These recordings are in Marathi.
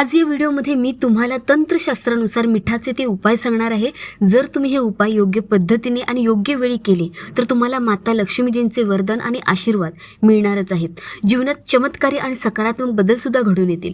आज या व्हिडिओमध्ये मी तुम्हाला तंत्रशास्त्रानुसार मिठाचे ते उपाय सांगणार आहे. जर तुम्ही हे उपाय योग्य पद्धतीने आणि योग्य वेळी केले तर तुम्हाला माता लक्ष्मीजींचे वरदान आणि आशीर्वाद मिळणारच आहेत. जीवनात चमत्कारी आणि सकारात्मक बदलसुद्धा घडून येतील.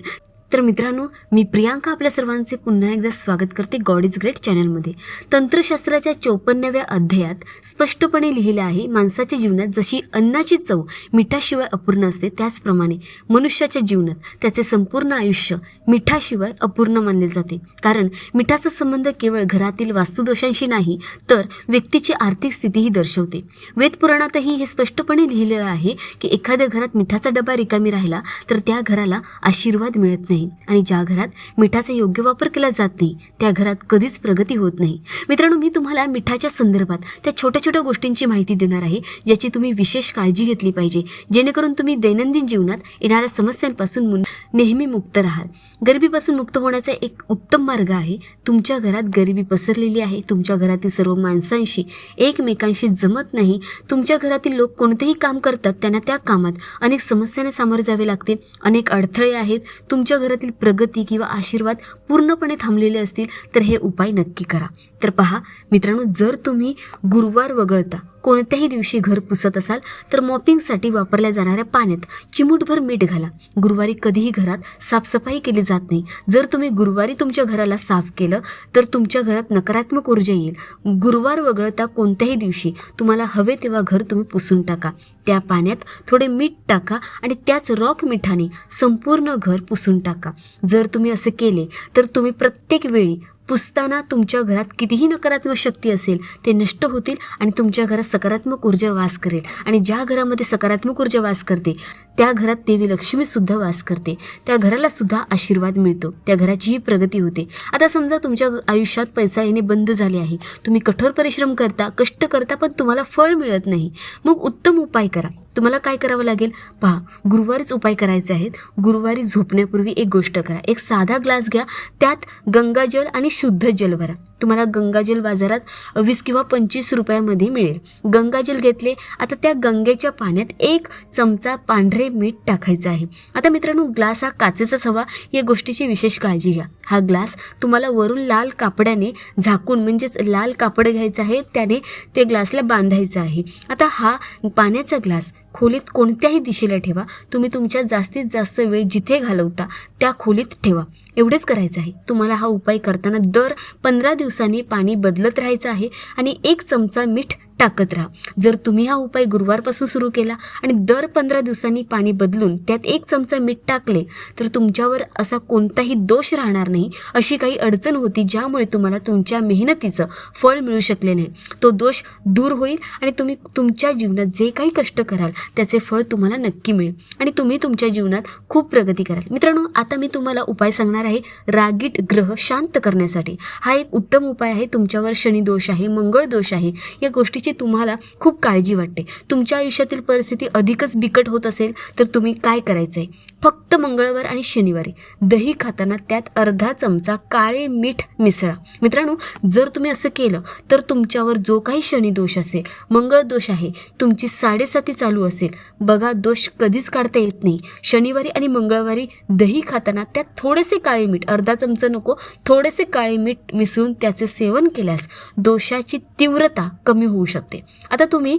तर मित्रांनो मी प्रियांका आपल्या सर्वांचे पुन्हा एकदा स्वागत करते गॉड इज ग्रेट चॅनलमध्ये तंत्रशास्त्राच्या चौपन्नाव्या अध्यायात स्पष्टपणे लिहिले आहे माणसाच्या जीवनात जशी अन्नाची चव मिठाशिवाय अपूर्ण असते त्याचप्रमाणे मनुष्याच्या जीवनात त्याचे संपूर्ण आयुष्य मिठाशिवाय अपूर्ण मानले जाते. कारण मिठाचा संबंध केवळ घरातील वास्तुदोषांशी नाही तर व्यक्तीची आर्थिक स्थितीही दर्शवते. वेदपुराणातही हे स्पष्टपणे लिहिलेलं आहे की एखाद्या घरात मिठाचा डबा रिकामी राहिला तर त्या घराला आशीर्वाद मिळत नाही. आणि ज्या घरात मिठाचा योग्य वापर केला जात नाही त्या घरात कधीच प्रगती होत नाही. मित्रांनो मी तुम्हाला मिठाच्या संदर्भात त्या छोट्या छोट्या गोष्टींची माहिती देणार आहे ज्याची तुम्ही विशेष काळजी घेतली पाहिजे. जेणेकरून तुम्ही दैनंदिन जीवनात येणाऱ्या समस्यांपासून नेहमी मुक्त राहाल. गरिबीपासून मुक्त होण्याचा एक उत्तम मार्ग आहे तुमच्या घरात गरिबी पसरलेली आहे तुमच्या घरातील सर्व माणसांशी एकमेकांशी जमत नाही तुमच्या घरातील लोक कोणतेही काम करतात त्यांना त्या कामात अनेक समस्यांना सामोरे जावे लागते अनेक अडथळे आहेत तुमच्या घरातील प्रगती किंवा आशीर्वाद पूर्णपणे थांबलेले असतील तर हे उपाय नक्की करा. तर पहा मित्रांनो जर तुम्ही गुरुवार वगळता कोणत्याही दिवशी घर पुसत असाल तर मॉपिंगसाठी वापरल्या जाणाऱ्या पाण्यात चिमूटभर मीठ घाला. गुरुवारी कधीही घरात साफसफाई केली जात नाही. जर तुम्ही गुरुवारी तुमच्या घराला साफ केलं तर तुमच्या घरात नकारात्मक ऊर्जा येईल. गुरुवार वगळता कोणत्याही दिवशी तुम्हाला हवे तेव्हा घर तुम्ही पुसून टाका. त्या पाण्यात थोडे मीठ टाका आणि त्याच रॉक मिठाने संपूर्ण घर पुसून टाका. जर तुम्ही असे केले तर तुम्ही प्रत्येक वेळी पुसताना तुमच्या घरात कितीही नकारात्मक शक्ती असेल ते नष्ट होतील आणि तुमच्या घरात सकारात्मक ऊर्जा वास करेल. आणि ज्या घरामध्ये सकारात्मक ऊर्जा वास करते त्या घरात देवी लक्ष्मीसुद्धा वास करते. त्या घराला सुद्धा आशीर्वाद मिळतो. त्या घराचीही प्रगती होते. आता समजा तुमच्या आयुष्यात पैसा येणे बंद झाले आहे. तुम्ही कठोर परिश्रम करता कष्ट करता पण तुम्हाला फळ मिळत नाही. मग उत्तम उपाय करा. तुम्हाला काय करावं लागेल? पहा गुरुवारीच उपाय करायचे आहेत. गुरुवारी झोपण्यापूर्वी एक गोष्ट करा. एक साधा ग्लास घ्या. त्यात गंगाजल आणि शुद्ध जल भरा. तुम्हाला गंगाजल बाजारात वीस किंवा पंचवीस रुपयामध्ये मिळेल. गंगाजल घेतले आता त्या गंगेच्या पाण्यात एक चमचा पांढरे मीठ टाकायचं आहे. आता मित्रांनो ग्लास हा काचेचाच हवा. या गोष्टीची विशेष काळजी घ्या. हा ग्लास तुम्हाला वरून लाल कापडाने झाकून म्हणजेच लाल कापड घ्यायचं आहे त्याने ते ग्लासला बांधायचं आहे. आता हा पाण्याचा ग्लास खोलीत कोणत्याही दिशेला ठेवा. तुम्ही तुमच्या जास्तीत जास्त वेळ जिथे घालवता त्या खोलीत ठेवा. एवढेच करायचं आहे. तुम्हाला हा उपाय करताना दर पंधरा दिवसांनी पाणी बदलत राहायचं आहे आणि एक चमचा मीठ टाकत राहा. जर तुम्ही हा उपाय गुरुवारपासून सुरू केला आणि दर पंधरा दिवसांनी पाणी बदलून त्यात एक चमचा मीठ टाकले तर तुमच्यावर असा कोणताही दोष राहणार नाही. अशी काही अडचण होती ज्यामुळे तुम्हाला तुमच्या मेहनतीचं फळ मिळू शकले नाही. तो दोष दूर होईल आणि तुम्ही तुमच्या जीवनात जे काही कष्ट कराल त्याचे फळ तुम्हाला नक्की मिळेल. आणि तुम्ही तुमच्या जीवनात खूप प्रगती कराल. मित्रांनो आता मी तुम्हाला उपाय सांगणार आहे रागीट ग्रह शांत करण्यासाठी. हा एक उत्तम उपाय आहे. तुमच्यावर शनी दोष आहे मंगळ दोष आहे. या गोष्टी गोष्टीची तुम्हाला खूप काळजी वाटते. तुमच्या आयुष्यातील परिस्थिती अधिकच बिकट होत असेल तर तुम्ही काय करायचं आहे फक्त मंगळवार आणि शनिवारी. दही खाताना त्यात अर्धा चमचा काळे मीठ मिसळा. मित्रांनो जर तुम्ही असं केलं तर तुमच्यावर जो काही शनी दोष असेल मंगळ दोष आहे तुमची साडेसाती चालू असेल. बघा दोष कधीच काढता येत नाही. शनिवारी आणि मंगळवारी दही खाताना त्यात थोडेसे काळे मीठ अर्धा चमचा नको थोडेसे काळे मीठ मिसळून त्याचे सेवन केल्यास दोषाची तीव्रता कमी होऊ शकते. आता तुम्ही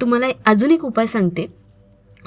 तुम्हाला अजून एक उपाय सांगते.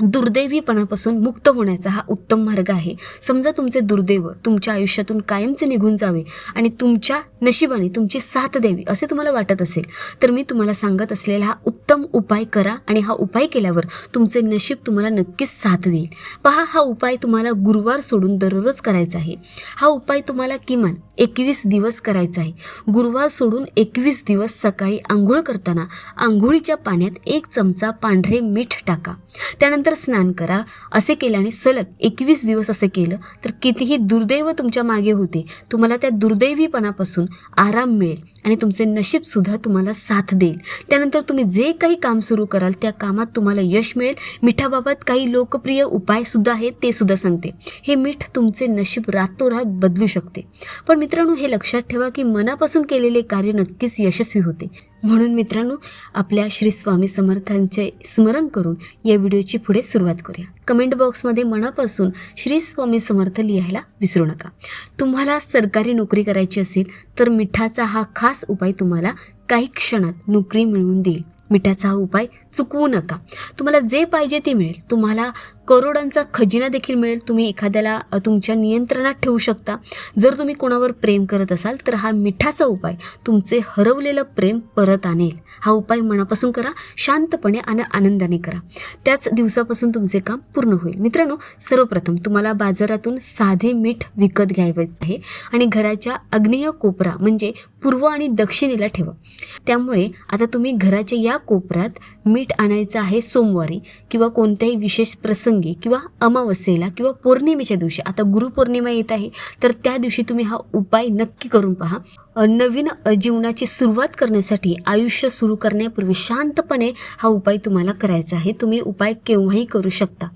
दुर्दैवीपणापासून मुक्त होण्याचा हा उत्तम मार्ग आहे. समजा तुमचे दुर्दैव तुमच्या आयुष्यातून कायमचे निघून जावे आणि तुमच्या नशिबाने तुमची साथ द्यावी असे तुम्हाला वाटत असेल तर मी तुम्हाला सांगत असलेला हा उत्तम उपाय करा आणि हा उपाय केल्यावर तुमचे नशीब तुम्हाला नक्कीच साथ देईल. पहा हा उपाय तुम्हाला गुरुवार सोडून दररोज करायचा आहे. हा उपाय तुम्हाला किमान एकवीस दिवस करायचा आहे. गुरुवार सोडून एकवीस दिवस सकाळी आंघोळ करताना आंघोळीच्या पाण्यात एक चमचा पांढरे मीठ टाका. त्यानंतर स्नान करा. असे केल्याने सलग एकवीस दिवस असे केलं तर कितीही दुर्दैव तुमच्या मागे होते तुम्हाला त्या दुर्दैवीपणापासून आराम मिळेल आणि तुमचे नशीबसुद्धा तुम्हाला साथ देईल. त्यानंतर तुम्ही जे काही काम सुरू कराल त्या कामात तुम्हाला यश मिळेल. मिठाबाबत काही लोकप्रिय उपायसुद्धा आहेत ते सुद्धा सांगते. हे मीठ तुमचे नशीब रातोरात बदलू शकते. पण मित्रांनो हे लक्षात ठेवा की मनापासून केलेले कार्य नक्कीच यशस्वी होते. म्हणून मित्रांनो आपल्या श्री स्वामी समर्थांचे स्मरण करून या व्हिडिओची पुढे सुरुवात करूया. कमेंट बॉक्समध्ये मनापासून श्री स्वामी समर्थ लिहायला विसरू नका. तुम्हाला सरकारी नोकरी करायची असेल तर मिठाचा हा खास उपाय तुम्हाला काही क्षणात नोकरी मिळवून देईल. मिठाचा हा उपाय चुकवू नका. तुम्हाला जे पाहिजे ते मिळेल. तुम्हाला करोडांचा खजिना देखील मिळेल. तुम्ही एखाद्याला तुमच्या नियंत्रणात ठेवू शकता. जर तुम्ही कोणावर प्रेम करत असाल तर हा मिठाचा उपाय तुमचे हरवलेलं प्रेम परत आणेल. हा उपाय मनापासून करा शांतपणे आणि आनंदाने करा. त्याच दिवसापासून तुमचे काम पूर्ण होईल. मित्रांनो सर्वप्रथम तुम्हाला बाजारातून साधे मीठ विकत घ्यायचं आहे आणि घराच्या अग्नेय कोपरा म्हणजे पूर्व आणि दक्षिणेला ठेवा. त्यामुळे आता तुम्ही घराच्या या कोपऱ्यात मीठ आणायचं आहे सोमवारी किंवा कोणत्याही विशेष प्रसंग किंवा अमावस्येला किंवा पौर्णिमेच्या दिवशी आता गुरुपौर्णिमा येत आहे तर त्या दिवशी तुम्ही हा उपाय नक्की करून पहा. नवीन जीवनाची सुरुवात करण्यासाठी आयुष्य सुरू करण्यापूर्वी शांतपणे हा उपाय तुम्हाला करायचा आहे. तुम्ही उपाय केव्हाही करू शकता.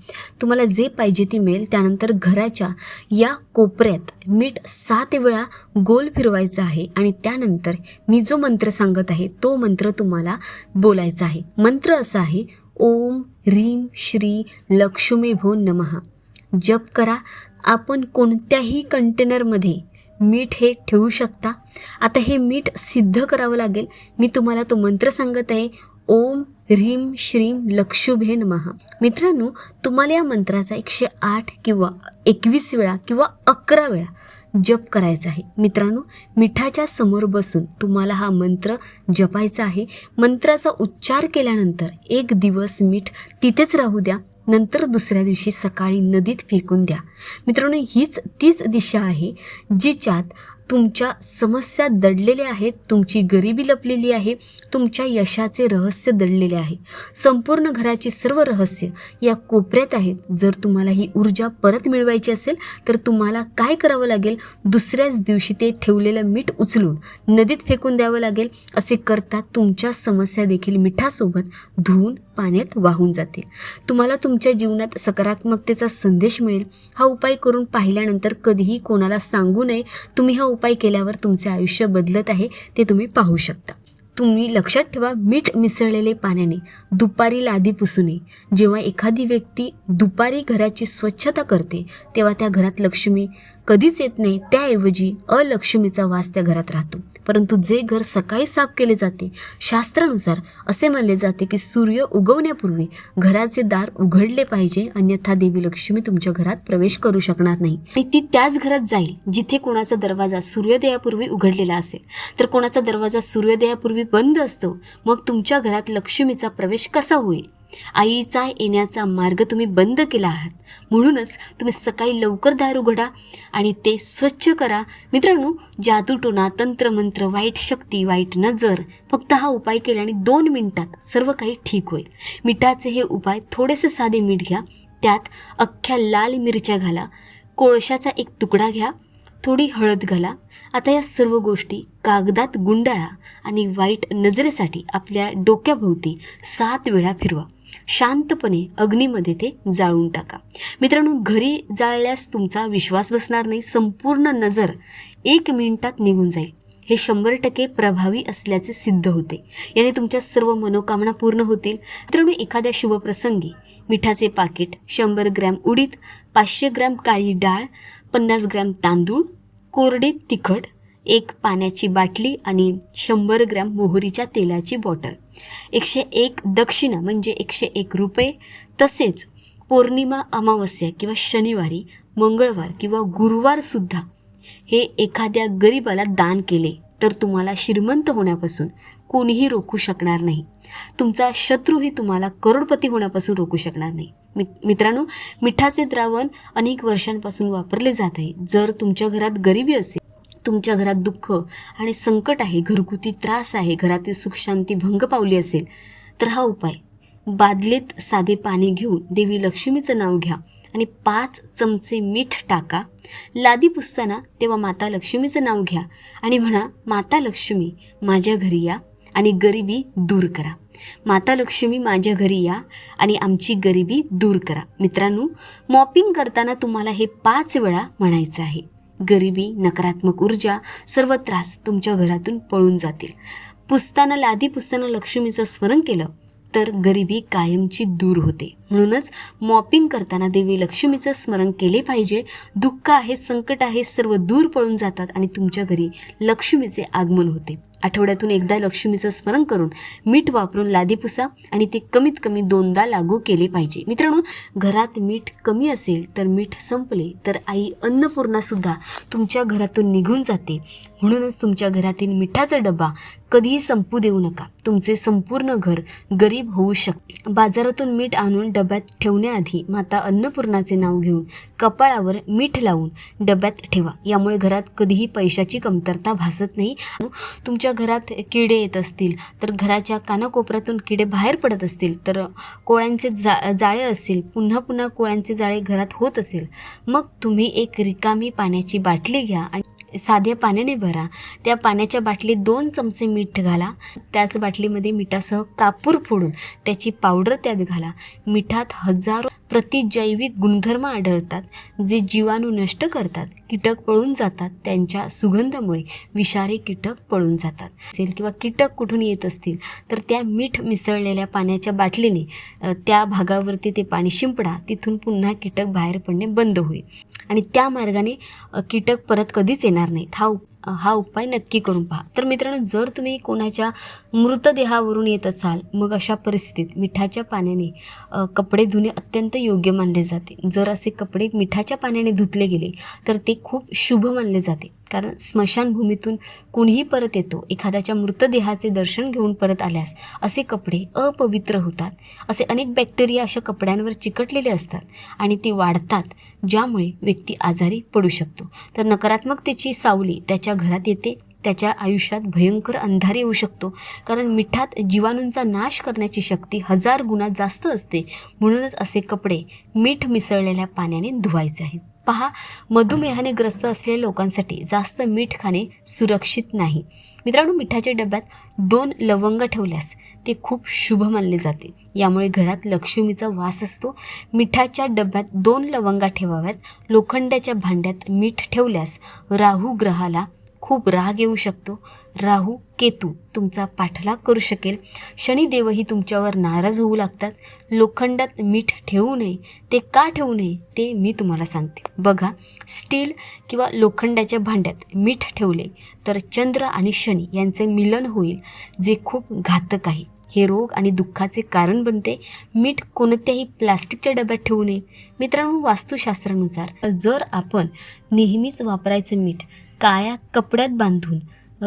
तुम्हाला जे पाहिजे ते मिळेल. त्यानंतर घराच्या या कोपऱ्यात मीठ सात वेळा गोल फिरवायचं आहे आणि त्यानंतर मी जो मंत्र सांगत आहे तो मंत्र तुम्हाला बोलायचा आहे. मंत्र असा आहे ओम ह्रीम श्री लक्ष्मी भो नमः. जप करा आपण कोणत्याही कंटेनरमध्ये मीठ हे ठेवू शकता. आता हे मीठ सिद्ध करावं लागेल. मी तुम्हाला तो मंत्र सांगत आहे. ओम ह्रीम श्रीं लक्षुभे नमहा मित्रांनो तुम्हाला या मंत्राचा एकशे आठ किंवा एकवीस वेळा किंवा अकरा वेळा जप करायचा आहे. मित्रांनो मिठाच्या समोर बसून तुम्हाला हा मंत्र जपायचा आहे. मंत्राचा उच्चार केल्यानंतर एक दिवस मीठ तिथेच राहू द्या. नंतर दुसऱ्या दिवशी सकाळी नदीत फेकून द्या. मित्रांनो हीच तीच दिशा आहे जिच्यात तुमच्या समस्या दडलेल्या आहेत तुमची गरिबी लपलेली आहे तुमच्या यशाचे रहस्य दडलेले आहे. संपूर्ण घराची सर्व रहस्य या कोपऱ्यात आहेत. जर तुम्हाला ही ऊर्जा परत मिळवायची असेल तर तुम्हाला काय करावं लागेल? दुसऱ्याच दिवशी ते ठेवलेलं मीठ उचलून नदीत फेकून द्यावं लागेल. असे करता तुमच्या समस्या देखील मिठासोबत धुवून पाण्यात वाहून जातील. तुम्हाला तुमच्या जीवनात सकारात्मकतेचा संदेश मिळेल. हा उपाय करून पाहिल्यानंतर कधीही कोणाला सांगू नये. तुम्ही हा उपाय केल्यावर तुमचे आयुष्य बदलत आहे ते तुम्ही पाहू शकता. तुम्ही लक्षात ठेवा मीठ मिसळलेले पाण्याने दुपारी लादी पुसू नये जेव्हा एखादी व्यक्ती दुपारी घराची स्वच्छता करते तेव्हा त्या घरात लक्ष्मी कधीच येत नाही. त्याऐवजी अलक्ष्मीचा वास त्या घरात राहतो. परंतु जे घर सकाळी साफ केले जाते शास्त्रानुसार असे मानले जाते की सूर्य उगवण्यापूर्वी घराचे दार उघडले पाहिजे अन्यथा देवी लक्ष्मी तुमच्या घरात प्रवेश करू शकणार नाही. आणि ती त्याच घरात जाईल जिथे कोणाचा दरवाजा सूर्योदयापूर्वी उघडलेला असेल. तर कोणाचा दरवाजा सूर्योदयापूर्वी बंद असतो मग तुमच्या घरात लक्ष्मीचा प्रवेश कसा होईल? आईचा येण्याचा मार्ग तुम्ही बंद केला आहात. म्हणूनच तुम्ही सकाळी लवकर दार उघडा आणि ते स्वच्छ करा. मित्रांनो जादूटोना तंत्रमंत्र वाईट शक्ती वाईट नजर फक्त हा उपाय केल्याने दोन मिनिटात सर्व काही ठीक होईल. मिठाचे हे उपाय थोडेसे साधे मीठ घ्या. त्यात अख्ख्या लाल मिरच्या घाला. कोळशाचा एक तुकडा घ्या. थोडी हळद घाला. आता या सर्व गोष्टी कागदात गुंडाळा आणि वाईट नजरेसाठी आपल्या डोक्याभोवती सात वेळा फिरवा. शांतपणे अग्नीमध्ये ते जाळून टाका. मित्रांनो घरी जाळल्यास तुमचा विश्वास बसणार नाही. संपूर्ण नजर एक मिनिटात निघून जाईल. हे शंभर टक्के प्रभावी असल्याचे सिद्ध होते. याने तुमच्या सर्व मनोकामना पूर्ण होतील. मित्रांनो एखाद्या शुभप्रसंगी मिठाचे पाकिट शंभर ग्रॅम उडीद पाचशे ग्रॅम काळी डाळ पन्नास ग्रॅम तांदूळ कोरडे तिखट एक पाण्याची बाटली आणि शंभर ग्रॅम मोहरीच्या तेलाची बॉटल. एकशे एक दक्षिणा म्हणजे एकशे एक रुपये. तसेच पौर्णिमा अमावस्या किंवा शनिवारी मंगळवार किंवा गुरुवारसुद्धा हे एखाद्या गरिबाला दान केले तर तुम्हाला श्रीमंत होण्यापासून कोणीही रोखू शकणार नाही. तुमचा शत्रूही तुम्हाला करोडपती होण्यापासून रोखू शकणार नाही. मि मित्रांनो मिठाचे द्रावण अनेक वर्षांपासून वापरले जात आहे. जर तुमच्या घरात गरिबी असेल तुमच्या घरात दुःख आणि संकट आहे घरगुती त्रास आहे घरातील सुखशांती भंग पावली असेल तर हा उपाय. बादलीत साधे पाणी घेऊन देवी लक्ष्मीचं नाव घ्या आणि पाच चमचे मीठ टाका. लादी पुसताना तेव्हा माता लक्ष्मीचं नाव घ्या आणि म्हणा माता लक्ष्मी माझ्या घरी या आणि गरिबी दूर करा. माता लक्ष्मी माझ्या घरी या आणि आमची गरिबी दूर करा. मित्रांनो मॉपिंग करताना तुम्हाला हे पाच वेळा म्हणायचं आहे. गरिबी नकारात्मक ऊर्जा सर्व त्रास तुमच्या घरातून पळून जातील. पुस्तानं लादी पुस्तानं लक्ष्मीचं स्मरण केलं तर गरिबी कायमची दूर होते. म्हणूनच मॉपिंग करताना देवी लक्ष्मीचं स्मरण केले पाहिजे. दुःख आहे संकट आहे सर्व दूर पळून जातात आणि तुमच्या घरी लक्ष्मीचे आगमन होते. आठवड्यातून एकदा लक्ष्मीचं स्मरण करून मीठ वापरून लादी पुसा आणि ते कमीत कमी दोनदा लागू केले पाहिजे. मित्रांनो घरात मीठ कमी असेल तर मीठ संपले तर आई अन्नपूर्णासुद्धा तुमच्या घरातून निघून जाते. म्हणूनच तुमच्या घरातील मिठाचा डबा कधीही संपू देऊ नका. तुमचे संपूर्ण घर गरीब होऊ शकते. बाजारातून मीठ आणून डब्यात ठेवण्याआधी माता अन्नपूर्णाचे नाव घेऊन कपाळावर मीठ लावून डब्यात ठेवा. यामुळे घरात कधीही पैशाची कमतरता भासत नाही. तुमच्या घरात किडे येत असतील तर घराच्या कानाकोपऱ्यातून किडे बाहेर पडत असतील तर कोळ्यांचे जा जाळे असतील पुन्हा पुन्हा कोळ्यांचे जाळे घरात होत असेल मग तुम्ही एक रिकामी पाण्याची बाटली घ्या आणि साध्या पाण्याने भरा. त्या पाण्याच्या बाटलीत दोन चमचे मीठ घाला. त्याच बाटलीमध्ये मिठासह कापूर फोडून त्याची पावडर त्यात घाला. मिठात हजारो प्रतिजैविक गुणधर्म आढळतात जे जीवाणू नष्ट करतात. कीटक पळून जातात त्यांच्या सुगंधामुळे विषारी कीटक पळून जातात. असेल किंवा कीटक कुठून येत असतील तर त्या मीठ मिसळलेल्या पाण्याच्या बाटलीने त्या भागावरती ते पाणी शिंपडा. तिथून पुन्हा कीटक बाहेर पडणे बंद होईल. आणि त्या मार्गाने कीटक परत कधीच येणार популярной Тау हा उपाय नक्की करून पहा. तर मित्रांनो जर तुम्ही कोणाच्या मृतदेहावरून येत असाल मग अशा परिस्थितीत मिठाच्या पाण्याने कपडे धुणे अत्यंत योग्य मानले जाते. जर असे कपडे मिठाच्या पाण्याने धुतले गेले तर ते खूप शुभ मानले जाते. कारण स्मशानभूमीतून कुणीही परत येतो एखाद्याच्या मृतदेहाचे दर्शन घेऊन परत आल्यास असे कपडे अपवित्र होतात. असे अनेक बॅक्टेरिया अशा कपड्यांवर चिकटलेले असतात आणि ते वाढतात ज्यामुळे व्यक्ती आजारी पडू शकतो. तर नकारात्मकतेची सावली त्याच्या घरात येते त्याच्या आयुष्यात भयंकर अंधार येऊ शकतो. कारण मिठात जीवाणूंचा नाश करण्याची शक्ती हजार गुणा जास्त असते. म्हणूनच असे कपडे मीठ मिसळलेल्या पाण्याने धुवायचे आहेत. पहा मधुमेहाने ग्रस्त असलेल्या लोकांसाठी जास्त मीठ खाणे सुरक्षित नाही. मित्रांनो मिठाच्या डब्यात दोन लवंग ठेवल्यास ते खूप शुभ मानले जाते. यामुळे घरात लक्ष्मीचा वास असतो. मिठाच्या डब्यात दोन लवंगा ठेवाव्यात. लोखंडाच्या भांड्यात मीठ ठेवल्यास राहू ग्रहाला खूप राग येऊ शकतो. राहू केतू तुमचा पाठलाग करू शकेल. शनिदेवही तुमच्यावर नाराज होऊ लागतात. लोखंडात मीठ ठेवू नये. ते का ठेवू नये ते मी तुम्हाला सांगते. बघा स्टील किंवा लोखंडाच्या भांड्यात मीठ ठेवले तर चंद्र आणि शनी यांचे मिलन होईल जे खूप घातक आहे. हे रोग आणि दुःखाचे कारण बनते. मीठ कोणत्याही प्लास्टिकच्या डब्यात ठेवू नये. मित्रांनो वास्तुशास्त्रानुसार जर आपण नेहमीच वापरायचं मीठ काळ्या कपड्यात बांधून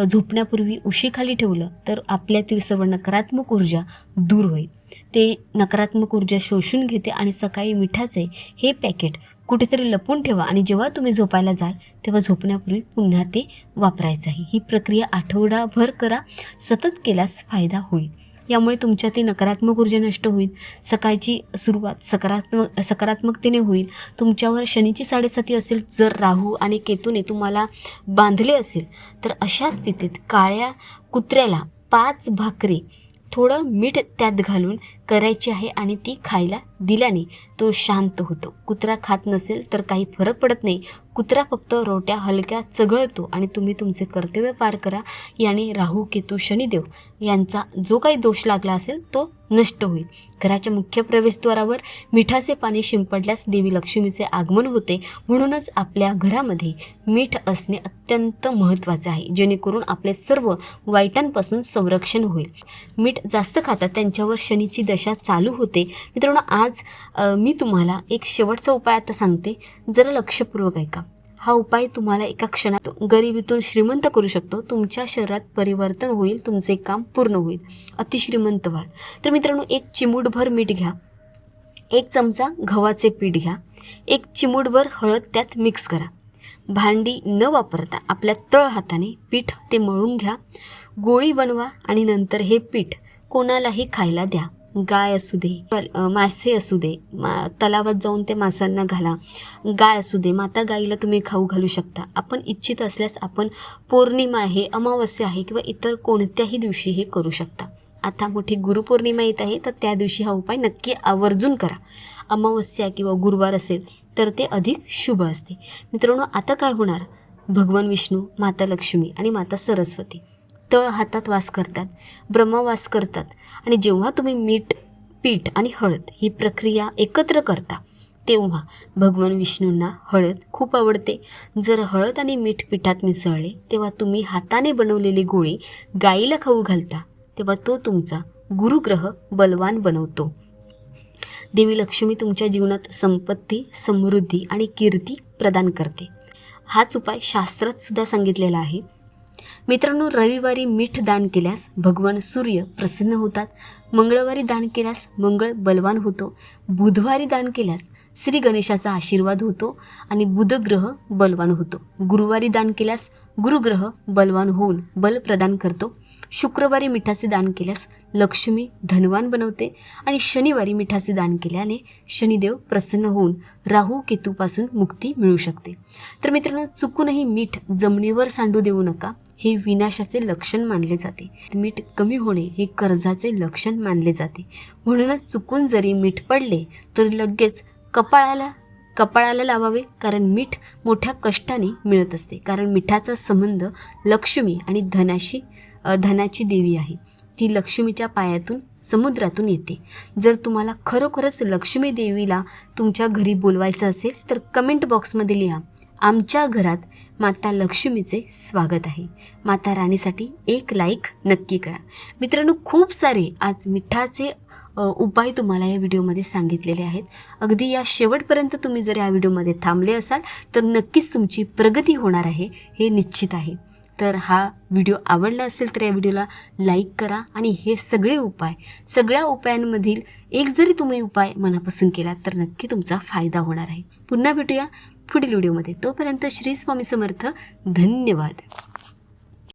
झोपण्यापूर्वी उशीखाली ठेवलं तर आपल्यातील सर्व नकारात्मक ऊर्जा दूर होईल. ते नकारात्मक ऊर्जा शोषून घेते आणि सकाळी मिठाचे हे पॅकेट कुठेतरी लपून ठेवा आणि जेव्हा तुम्ही झोपायला जाल तेव्हा झोपण्यापूर्वी पुन्हा ते वापरायचं आहे ही प्रक्रिया आठवडाभर करा सतत केल्यास फायदा होईल. यामुळे तुमच्यातील नकारात्मक ऊर्जा नष्ट होईल. सकाळची सुरुवात सकारात्मक सकारात्मकतेने होईल. तुमच्यावर शनीची साडेसाती असेल जर राहू आणि केतूने तुम्हाला बांधले असेल तर अशा स्थितीत काळ्या कुत्र्याला पाच भाकरी थोडं मीठ त्यात घालून करायची आहे आणि ती खायला दिल्याने तो शांत होतो. कुत्रा खात नसेल तर काही फरक पडत नाही. कुत्रा फक्त रोट्या हलक्या चघळतो आणि तुम्ही तुमचे कर्तव्य पार करा. याने राहू केतू शनिदेव यांचा जो काही दोष लागला असेल तो नष्ट होईल. घराच्या मुख्य प्रवेशद्वारावर मिठाचे पाणी शिंपडल्यास देवी लक्ष्मीचे आगमन होते. म्हणूनच आपल्या घरामध्ये मीठ असणे अत्यंत महत्त्वाचे आहे. जेणेकरून आपले सर्व वाईटांपासून संरक्षण होईल. मीठ जास्त खातात त्यांच्यावर शनीची दशा चालू होते. मित्रांनो आज मी तुम्हाला एक शेवटचा उपाय आता सांगते. जरा लक्षपूर्वक ऐका. हा उपाय तुम्हाला एका क्षणात गरिबीतून श्रीमंत करू शकतो. तुमच्या शरीरात परिवर्तन होईल. तुमचे काम पूर्ण होईल. अतिश्रीमंत व्हाल. तर मित्रांनो एक चिमूटभर मीठ घ्या. एक चमचा गव्हाचे पीठ घ्या. एक चिमूटभर हळद त्यात मिक्स करा. भांडी न वापरता आपल्या तळ हाताने पीठ ते मळून घ्या. गोळी बनवा आणि नंतर हे पीठ कोणालाही खायला द्या. गाय असू दे मासे असू दे मा तलावात जाऊन ते मासांना घाला. गाय असू दे माता गाईला तुम्ही खाऊ घालू शकता. आपण इच्छित असल्यास आपण पौर्णिमा आहे अमावस्या आहे किंवा इतर कोणत्याही दिवशी हे करू शकता. आता मोठी गुरुपौर्णिमा येत आहे तर त्या दिवशी हा उपाय नक्की आवर्जून करा. अमावस्या किंवा गुरुवार असेल तर ते अधिक शुभ असते. मित्रांनो आता काय होणार? भगवान विष्णू माता लक्ष्मी आणि माता सरस्वती. तळ हातात वास करतात ब्रह्मवास करतात आणि जेव्हा तुम्ही मीठ पीठ आणि हळद ही प्रक्रिया एकत्र करता तेव्हा भगवान विष्णूंना हळद खूप आवडते. जर हळद आणि मीठ पिठात मिसळले तेव्हा तुम्ही हाताने बनवलेली गोळी गाईला खाऊ घालता तेव्हा तो तुमचा गुरुग्रह बलवान बनवतो. देवी लक्ष्मी तुमच्या जीवनात संपत्ती समृद्धी आणि कीर्ती प्रदान करते. हाच उपाय शास्त्रात सुद्धा सांगितलेला आहे. मित्रांनो रविवारी मीठ दान केल्यास भगवान सूर्य प्रसन्न होतात. मंगळवारी दान केल्यास मंगळ बलवान होतो. बुधवारी दान केल्यास श्री गणेशाचा आशीर्वाद होतो आणि बुधग्रह बलवान होतो. गुरुवारी दान केल्यास गुरुग्रह बलवान होऊन बल प्रदान करतो. शुक्रवारी मिठाचे दान केल्यास लक्ष्मी धनवान बनवते आणि शनिवारी मिठाचे दान केल्याने शनिदेव प्रसन्न होऊन राहू केतूपासून मुक्ती मिळू शकते. तर मित्रांनो चुकूनही मीठ जमिनीवर सांडू देऊ नका. हे विनाशाचे लक्षण मानले जाते. मीठ कमी होणे हे कर्जाचे लक्षण मानले जाते. म्हणूनच चुकून जरी मीठ पडले तर लगेच कपाळाला कपाळाला लावावे कारण मीठ मोठ्या कष्टाने मिळत असते. कारण मिठाचा संबंध लक्ष्मी आणि धनाशी धनाची देवी आहे. ती लक्ष्मीच्या पायातून समुद्रातून येते. जर तुम्हाला खरोखरच लक्ष्मी देवीला तुमच्या घरी बोलवायचं असेल तर कमेंट बॉक्समध्ये लिहा. आमच्या घरात माता लक्ष्मीचे स्वागत आहे. माता राणीसाठी एक लाईक नक्की करा. मित्रांनो खूप सारे आज मिठाचे उपाय तुम्हाला या व्हिडिओमध्ये सांगितलेले आहेत. अगदी या शेवटपर्यंत तुम्ही जर या व्हिडिओमध्ये थांबले असाल तर नक्कीच तुमची प्रगती होणार आहे हे निश्चित आहे. तर हा व्हिडिओ आवडला असेल तर या व्हिडिओला लाईक करा आणि हे सगळे उपाय सगळ्या उपायांमधील एक जरी तुम्ही उपाय मनापासून केला तर नक्की तुमचा फायदा होणार आहे. पुन्हा भेटूया पुढील व्हिडिओमध्ये तोपर्यंत श्री स्वामी समर्थ. धन्यवाद.